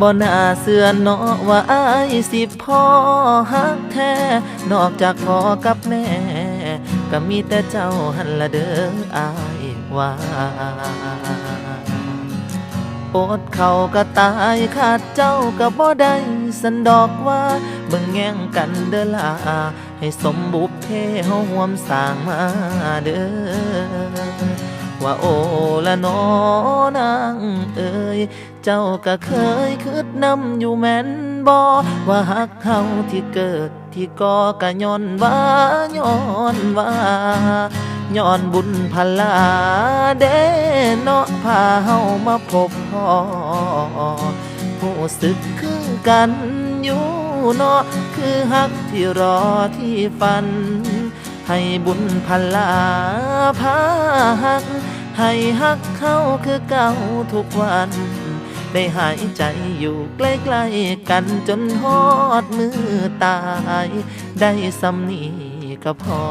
บ่น่าเสื่อเนาะว่าอายสิพ่อฮักแท้ นอกจากพ่อกับแม่ ก็มีแต่เจ้าหันละเด้ออายว่าอดเขาก็ตายขาดเจ้าก็บ่ได้สันดอกว่าเบิ่งแง่งกันเด้อล่ะให้สมบุพเพเฮาห่วมสร้างมาเด้อ ว่าโอละนอนางเอ่ยเจ้าก็เคยคิดนำอยู่แม่นบ่ว่าฮักเฮาที่เกิดที่ก่อก็ย้อนว่าย้อนว่าย้อนบุญพลาเด้เนาะพาเฮามาพบพ่อผู้สึกคือกันอยู่เนาะคือฮักที่รอที่ฝัน ให้บุญพลาพาหัก ให้ฮักเขาคือเก่าทุกวัน ได้หายใจอยู่ใกล้ๆกันจนฮอดมือตาย ได้สำนีก็พอ